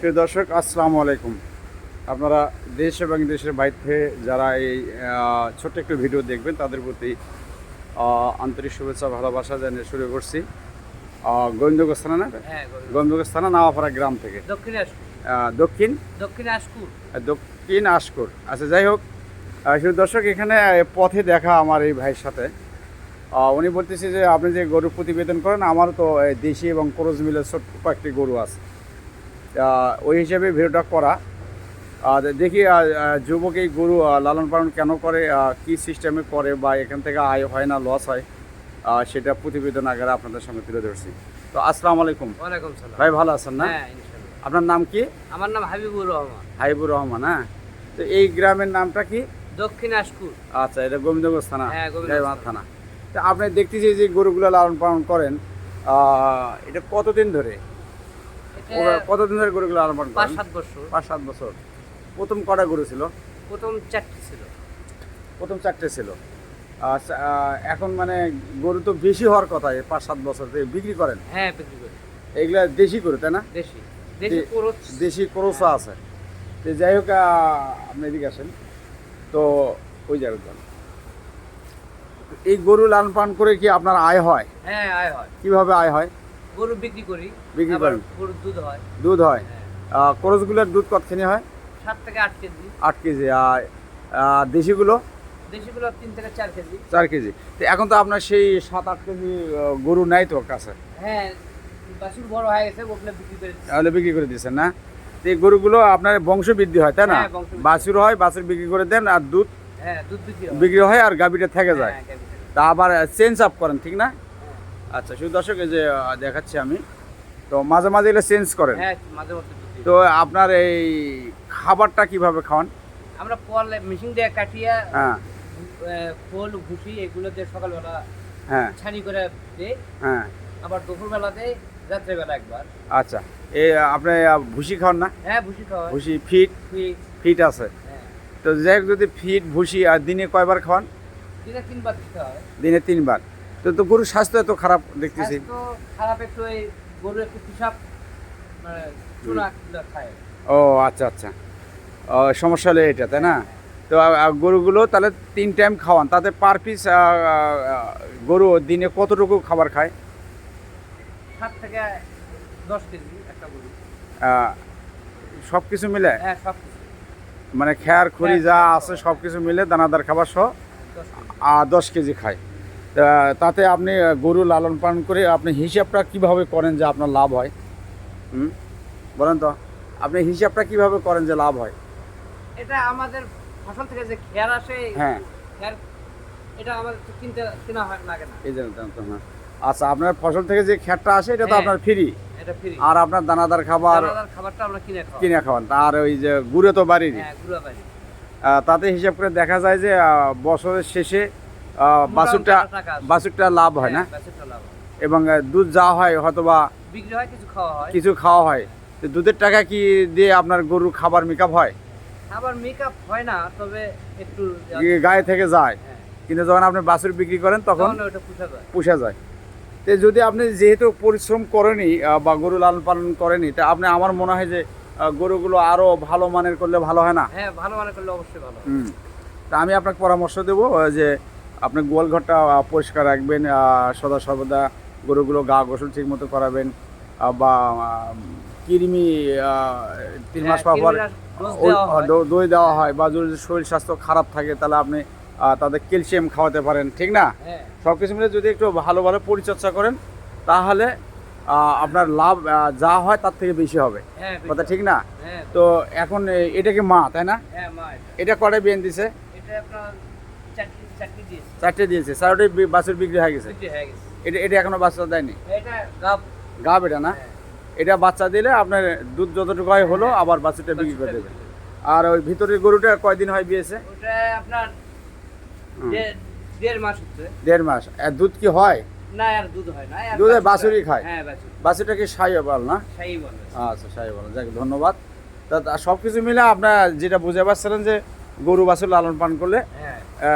প্রিয় দর্শক আসসালামু আলাইকুম। আপনারা দেশ এবং দেশের বাইরে থেকে যারা এই ছোট্ট একটু ভিডিও দেখবেন তাদের প্রতি আন্তরিক শুভেচ্ছা ভালোবাসা জানিয়ে শুরু করছি। গোবিন্দগঞ্জ থানা না? হ্যাঁ গোবিন্দ। গোবিন্দগঞ্জ থানা নাওয়াপাড়া গ্রাম থেকে। দক্ষিণে দক্ষিণ? দক্ষিণে আসকুর। দক্ষিণ আশকর আচ্ছা যাই হোক শুধু দর্শক এখানে পথে দেখা আমার এই ভাইয়ের সাথে। উনি বলতেছে যে আপনি যে গরু প্রতিবেদন করেন আমারও তো দেশি এবং করজ মিলের ছোট্ট কয়েকটি গরু আছে। ওই হিসাবে ভিডিওটা করা। আর দেখি যুবক এই গরু লালন পালন কেন করে কি সিস্টেমে করে বা এখান থেকে আয় হয় না লস হয় সেটা প্রতিবেদন আকারে আপনাদের সঙ্গে তুলে ধরছি। তো আসসালামু আলাইকুম। ওয়ালাইকুম সালাম। ভাই ভালো আছেন না? হ্যাঁ আপনার নাম কি? আমার নাম হাবিবুর রহমান। হাইবুর রহমান হ্যাঁ? তো এই গ্রামের নামটা কি? দক্ষিণে আচ্ছা এটা গোবিন্দগঞ্জ থানা? হ্যাঁ, গোবিন্দগঞ্জ থানা। তো আপনি দেখতেছি যে গরুগুলো লালন পালন করেন এটা কতদিন ধরে? কতদিন ধরে গরুগুলো লালন পাঁচ সাত বছর। পাঁচ সাত বছর। প্রথম কটা গরু ছিল? প্রথম চারটি ছিল। প্রথম চারটে ছিল। আচ্ছা, এখন মানে গরু তো বেশি হওয়ার কথা পাঁচ সাত বছর বিক্রি করেন? হ্যাঁ বিক্রি করি। এগুলা দেশি গরু তাই না? দেশি। দেশি ক্রোসা আছে। তো যাই হোক আপনি এদিকে আসেন। তো ওই জায়গায় যান এই গরু লালন পালন করে কি আপনার আয় হয়? হ্যাঁ আয় হয়। কীভাবে আয় হয়? গরু বিক্রি করি বিক্রি করেন? গরুর দুধ হয়। দুধ হয়? হ্যাঁ। ক্রসগুলোর দুধ কতখানি হয়? সাত থেকে আট কেজি। আট কেজি। আর দেশিগুলো? দেশিগুলো তিন থেকে চার কেজি। চার কেজি। তো এখন তো আপনার সেই সাত আট কেজি গরু নাই তো কাছে? হ্যাঁ বাছুর বড় হয়ে গেছে ওগুলো বিক্রি করে। তাহলে বিক্রি করে দিচ্ছেন না? এই গরুগুলো আপনার বংশ বৃদ্ধি হয় তাই না? হ্যাঁ, বাছুর হয় বাছুর বিক্রি করে দেন আর দুধ হ্যাঁ দুধ বিক্রি হয়। আর গাভীটা থেকে যায়। হ্যাঁ। তা আবার চেঞ্জ আপ করেন ঠিক না? হ্যাঁ। আচ্ছা শুধু দর্শক যে দেখাচ্ছি আমি। তো মাঝে মাঝে এগুলো চেঞ্জ করেন। হ্যাঁ মাঝে মধ্যে তো আপনার এই খাবারটা কীভাবে খাওয়ান? আমরা পল মেশিন দিয়ে কাটিয়ে হ্যাঁ। খোল ভুসি এগুলো দিয়ে সকালবেলা হ্যাঁ। ছানি করে দেয় হ্যাঁ। আবার দুপুরবেলা দেয় রাত্রেবেলা একবার। আচ্ছা এই আপনি ভুসি খাওয়ান না? হ্যাঁ ভুসি খাওয়া ভুসি ফিট? ফিট। আছে। হ্যাঁ। তো যাই যদি ফিট ভুসি আর দিনে কয়বার খাওয়ান? দিনে তিনবার হয়। দিনে তিনবার। তো তো গরুর স্বাস্থ্য এত খারাপ দেখতেছি। খারাপ একটু এই গরু একটু পিসাব মানে খায়। ও আচ্ছা আচ্ছা। সমস্যা হলো এটা তাই না? তো গরুগুলো তাহলে তিন টাইম খাওয়ান। তাতে পার পিস গরু দিনে কতটুকু খাবার খায়? সাত থেকে দশ কেজি একটা গরু। সব কিছু মিলে? হ্যাঁ মানে খেয়ার খড়ি হ্যাঁ, যা আছে সব কিছু মিলে দানাদার খাবার সহ দশ কেজি। আর দশ কেজি খায়। তাতে আপনি গরু লালন পালন করে আপনি হিসাবটা কীভাবে করেন যে আপনার লাভ হয়? হুম? বলেন তো আপনি হিসাবটা কীভাবে করেন যে লাভ হয়? এটা আমাদের ফসল থেকে যে খেয়ার আসে হ্যাঁ। এটা আমাদের কিনতে কেনা হয় লাগে না। এই জন্য না আচ্ছা আপনার ফসল থেকে যে খ্যাটটা আসে এটা তো হ্যাঁ। আপনার ফ্রি আর আপনার দানাদার খাবার? খাবারটা আমরা কিনে খাওয়া কিনে খাওয়ান আর ওই যে গুঁড়ো তো বাড়ির হ্যাঁ বাড়ি তাতে হিসাব করে দেখা যায় যে বছরের শেষে বাছুরটা বাছুরটা লাভ হয় না। হ্যাঁ। এবং দুধ যা হয় হয়তোবা বিক্রি হয় কিছু খাওয়া হয়। কিছু খাওয়া হয়। তো দুধের টাকা কি দিয়ে আপনার গরুর খাবার মেকআপ হয়? খাবার মেকআপ হয় না তবে একটু গায়ে থেকে যায়। হ্যাঁ, কিন্তু যখন আপনি বাছুর বিক্রি করেন তখন পুষা যায়। যায়। তো যদি আপনি যেহেতু পরিশ্রম করেনি বা গরু লালন পালন করেনি তা আপনি আমার মনে হয় যে গরুগুলো আরও ভালো মানের করলে ভালো হয় না? হ্যাঁ ভালো মানের করলে অবশ্যই ভালো। হুম। তা আমি আপনাকে পরামর্শ দেবো যে আপনি গোয়াল ঘরটা পরিষ্কার রাখবেন সদা সর্বদা গরুগুলো গা গোসল ঠিক মতো করাবেন বা কৃমি তিন মাস পর হ্যাঁ, পর দই দেওয়া হয় বা যদি শরীর স্বাস্থ্য খারাপ থাকে তাহলে আপনি তাদের ক্যালসিয়াম খাওয়াতে পারেন ঠিক না? হ্যাঁ। সব কিছু মিলে যদি একটু ভালোভাবে পরিচর্যা করেন তাহলে আপনার লাভ যা হয় তার থেকে বেশি হবে। হ্যাঁ কথা ঠিক না? তো এখন এটা কি মা তাই না? এটা। এটা কটা বিয়ান দিছে এটা আপনার চাকরি চাকরি দিয়েছে চারটে দিয়েছে। চারটে বাছুর বিক্রি হয়ে গেছে। হয়ে এটা এটা এখনও বাচ্চা দেয়নি? এটা গাব। এটা না? হ্যাঁ, এটা বাচ্চা দিলে আপনার দুধ যতটুকু হয় হলো আবার বাছুরটা বিক্রি করে দেবে। আর ওই ভিতরের গরুটা কয়দিন হয় বিয়েছে? ওটা আপনার দেড়- মাস হচ্ছে। দেড় মাস। আর দুধ কি হয়? না আর দুধ হয় না। দুধে বাছুরই খায়? হ্যাঁ বাছুরটা কি সাইবাল না? সেই বলে। আচ্ছা সাই বলো। যাক ধন্যবাদ। তা সব কিছু মিলে আপনার যেটা বুঝে পারছিলেন যে গরু বাছুর লালন পালন করলে হ্যাঁ।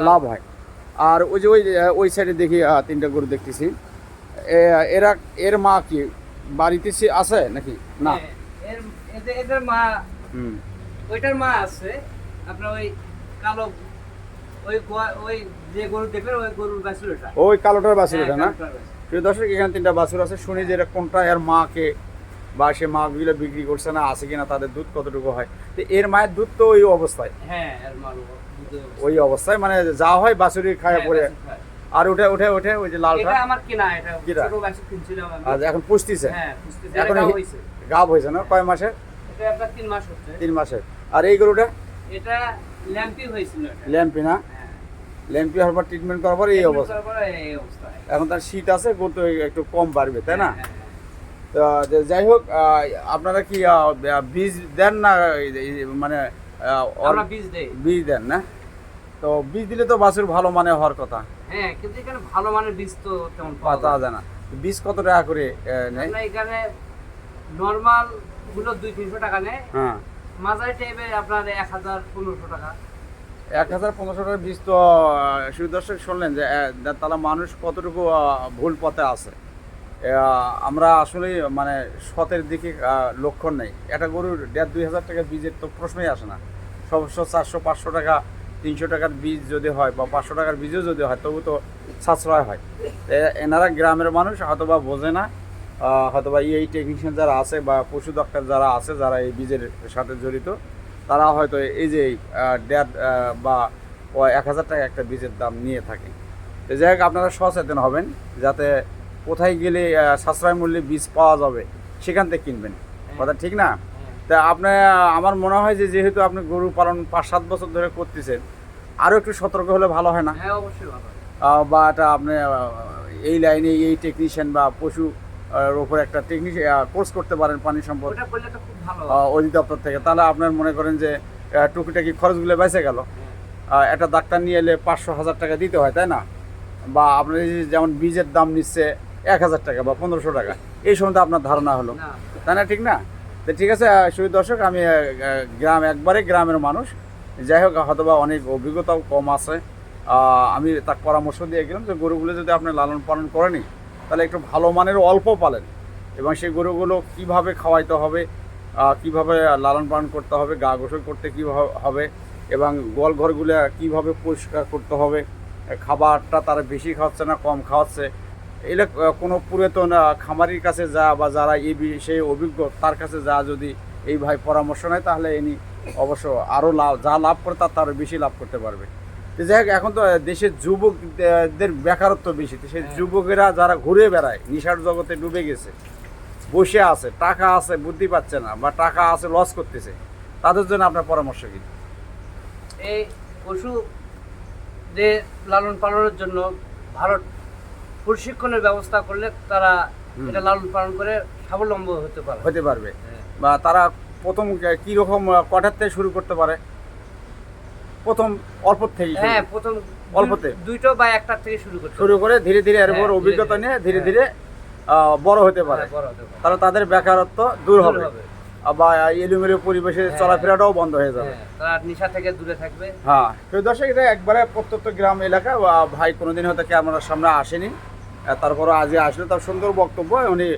লাভ হয়। আর ওই যে ওই ওই সাইডে দেখি তিনটা গরু দেখতেছি। এরা এর মা কি? বাড়িতে সে আছে নাকি? না। হ্যাঁ, এর- এদের মা হুম। ওইটার মা আছে। আপনার ওই কালো ওই ওই যে গরু দেখবেন ওই গরুর বাছুর ওই কালোটার বাছুর এটা না? হ্যাঁ, বাছুর। প্রিয় দর্শক এখানে তিনটা বাছুর আছে। শুনি যে এটা কোনটা এর মাকে বা সে মাগুলো বিক্রি করছে না আছে কিনা তাদের দুধ কতটুকু হয়? তো এর মায়ের দুধ তো ওই অবস্থায়। হ্যাঁ এর মা। ওই অবস্থায় মানে যা হয় বাছুরি খায় হ্যাঁ, পরে। আর উঠে উঠে উঠে ওই যে লালটা। এটা আমার কেনা এটা? ছোট বাছুর কিনছিলাম আমি। আর এখন পুষ্টিছে হ্যাঁ বুঝতেছি এখন গাব হয়েছে না? কয় মাসে এটা আপনার তিন মাস হচ্ছে। তিন মাসে আর এই গরুটা? এটা ল্যাম্পি হয়েছিল এটা। ল্যাম্পি না? হ্যাঁ। ল্যাম্পি হওয়ার পর ট্রিটমেন্ট করার পর এই অবস্থা। তারপরে এই অবস্থা। এখন তার শীত আছে গরু একটু কম বাড়বে তাই না? হ্যাঁ, যাই হোক আপনারা কি বীজ দেন না মানে বীজ দেন না? তো বীজ দিলে তো বাছুর ভালো মানে হওয়ার কথা। হ্যাঁ কিন্তু এখানে ভালো মানের বীজ তো তেমন পাওয়া যায় না। বীজ কত টাকা করে নেয়? এখানে নর্মালগুলো দুই তিনশো টাকা নেয়। হ্যাঁ। মাঝারি টাইপের আপনার এক হাজার পনেরোশো টাকা। এক হাজার পনেরোশো টাকার বীজ তো সুদর্শক শুনলেন যে তারা মানুষ কতটুকু ভুল পথে আছে? আমরা আসলে মানে সতের দিকে লক্ষণ নেই। একটা গরুর দেড় দুই হাজার টাকার বীজের তো প্রশ্নই আসে না। সবশো চারশো, পাঁচশো টাকা, তিনশো টাকার বীজ যদি হয় বা পাঁচশো টাকার বীজও যদি হয়, তবু তো সাশ্রয় হয়। এনারা গ্রামের মানুষ, হয়তোবা বোঝে না। হয়তোবা এই টেকনিশিয়ান যারা আছে বা পশু ডাক্তার যারা আছে, যারা এই বীজের সাথে জড়িত, তারা হয়তো এই যে দেড় বা এক হাজার টাকা একটা বীজের দাম নিয়ে থাকে। যাই হোক, আপনারা সচেতন হবেন, যাতে কোথায় গেলে সাশ্রয় মূল্যে বীজ পাওয়া যাবে সেখান থেকে কিনবেন। কথা ঠিক না? হ্যাঁ। তা আপনার আমার মনে হয় যে যেহেতু আপনি গরু পালন পাঁচ সাত বছর ধরে করতেছেন আরও একটু সতর্ক হলে ভালো হয় না? হ্যাঁ অবশ্যই বা এটা আপনি এই লাইনে এই টেকনিশিয়ান বা পশু ওপর একটা টেকনিশিয়ান কোর্স করতে পারেন পানি সম্পদ অধিদপ্তর থেকে। তাহলে আপনার মনে করেন যে টুকিটাকি খরচগুলো বেঁচে গেল। হ্যাঁ। একটা ডাক্তার নিয়ে এলে পাঁচশো হাজার টাকা দিতে হয় তাই না? বা আপনার যেমন বীজের দাম নিচ্ছে এক হাজার টাকা বা পনেরোশো টাকা। এই সম্বন্ধে আপনার ধারণা হলো। তাই না ঠিক না? তো ঠিক আছে সুই দর্শক আমি গ্রাম একবারে গ্রামের মানুষ। যাই হোক হয়তোবা অনেক অভিজ্ঞতাও কম আছে। আমি তার পরামর্শ দিয়ে গেলাম যে গরুগুলো যদি আপনি লালন পালন করেনি তাহলে একটু ভালো মানের অল্প পালেন। এবং সেই গরুগুলো কীভাবে খাওয়াইতে হবে কীভাবে লালন পালন করতে হবে গা গোসল করতে কীভাবে হবে এবং গোয়াল ঘরগুলো কীভাবে পরিষ্কার করতে হবে খাবারটা তারা বেশি খাওয়াচ্ছে না কম খাওয়াচ্ছে এগুলো কোনো পুরাতন খামারির কাছে যা বা যারা এই বিষয়ে অভিজ্ঞ তার কাছে যা যদি এই ভাই পরামর্শ নেয় তাহলে ইনি অবশ্য আরও লাভ যা লাভ করে তার তারও বেশি লাভ করতে পারবে। তো যাই হোক এখন তো দেশের যুবকদের বেকারত্ব বেশি। সেই হ্যাঁ। যুবকেরা যারা ঘুরে বেড়ায় নিশার জগতে ডুবে গেছে বসে আছে টাকা আছে বুদ্ধি পাচ্ছে না বা টাকা আছে লস করতেছে তাদের জন্য আপনার পরামর্শ কি? এই পশু যে লালন পালনের জন্য ভালো প্রশিক্ষণের ব্যবস্থা করলে তারা। এটা লালন পালন করে স্বাবলম্ব হতে পারে। হতে পারবে। হ্যাঁ। বা তারা প্রথম কি রকম কটার থেকে শুরু করতে পারে? প্রথম অল্প থেকে হ্যাঁ প্রথম অল্পতে? দুইটো বা একটার থেকে শুরু করতে শুরু করে ধীরে ধীরে এর উপর হ্যাঁ, অভিজ্ঞতা নিয়ে ধীরে ধীরে আহ, বড় হতে হ্যাঁ, পারে। তাহলে তাদের বেকারত্ব দূর হবে। বা এলোমেলো পরিবেশে হ্যাঁ। চলাফেরাটাও বন্ধ হয়ে যাবে। হ্যাঁ, তারা নেশা থেকে দূরে থাকবে। হ্যাঁ। তো দর্শক এটা একবারে প্রত্যন্ত গ্রাম এলাকা। ভাই কোনোদিন হয়তো ক্যামেরার সামনে আসেনি। তারপরে আজকে আসলে তার সুন্দর বক্তব্য উনি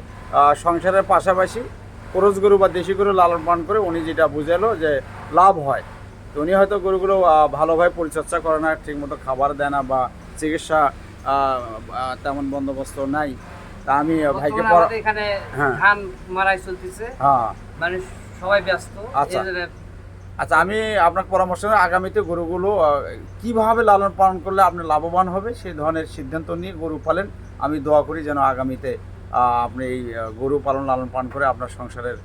সংসারের পাশাপাশি খরচ গরু বা দেশি গরু লালন পালন করে উনি যেটা বুঝালো যে লাভ হয়। তো উনি হয়তো গরুগুলো ভালোভাবে পরিচর্যা করে না ঠিকমতো খাবার দেয় না বা চিকিৎসা তেমন বন্দোবস্ত নাই। তা আমি ভাইকে এখানে হ্যাঁ। ধান মারাই চলতেছে। হ্যাঁ। মানে সবাই ব্যস্ত। আচ্ছা। আচ্ছা আমি আপনার পরামর্শ আগামীতে গরুগুলো কীভাবে লালন পালন করলে আপনি লাভবান হবে? সেই ধরনের সিদ্ধান্ত নিয়ে গরু পালেন। আমি দোয়া করি যেন আগামীতে আপনি এই গরু পালন লালন পালন করে আপনার সংসারের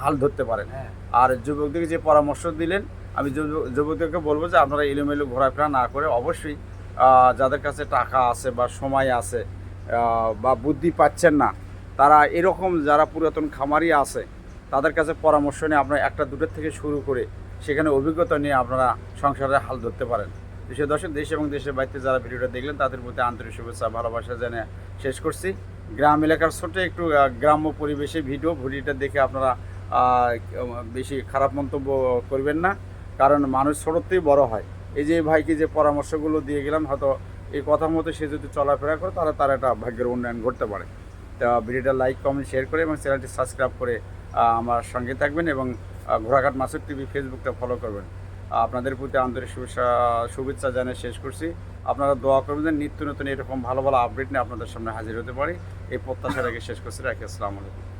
হাল ধরতে পারেন। হ্যাঁ। আর যুবকদেরকে যে পরামর্শ দিলেন আমি যুব- যুবকদেরকে বলব যে আপনারা এলোমেলো ঘোরাফেরা না করে অবশ্যই যাদের কাছে টাকা আছে বা সময় আছে বা বুদ্ধি পাচ্ছেন না তারা এরকম যারা পুরাতন খামারি আছে তাদের কাছে পরামর্শ নিয়ে আপনারা একটা দুটোর থেকে শুরু করে সেখানে অভিজ্ঞতা নিয়ে আপনারা সংসারে হাল ধরতে পারেন। দেশের দর্শক, দেশ এবং দেশের বাড়িতে যারা ভিডিওটা দেখলেন, তাদের প্রতি আন্তরিক শুভেচ্ছা, ভালোবাসা জেনে শেষ করছি। গ্রাম এলাকার ছোট্ট একটু গ্রাম্য পরিবেশে ভিডিও ভিডিওটা দেখে আপনারা বেশি খারাপ মন্তব্য করবেন না, কারণ মানুষ ছোটোতেই বড় হয়। এই যে ভাইকে যে পরামর্শগুলো দিয়ে গেলাম, হয়তো এই কথা মতো সে যদি চলাফেরা করে, তাহলে তার একটা ভাগ্যের উন্নয়ন ঘটতে পারে। তা ভিডিওটা লাইক, কমেন্ট শেয়ার করে এবং চ্যানেলটি সাবস্ক্রাইব করে আমার সঙ্গে থাকবেন এবং ঘোড়াঘাট মাসুদ টিভি ফেসবুকটা ফলো করবেন। আপনাদের প্রতি আন্তরিক শুভেচ্ছা শুভেচ্ছা জানিয়ে শেষ করছি। আপনারা দোয়া করবেন যে নিত্য নতুন এরকম ভালো ভালো আপডেট নিয়ে আপনাদের সামনে হাজির হতে পারি। এই প্রত্যাশা রেখে শেষ করছি। রাখি, আসসালামু আলাইকুম।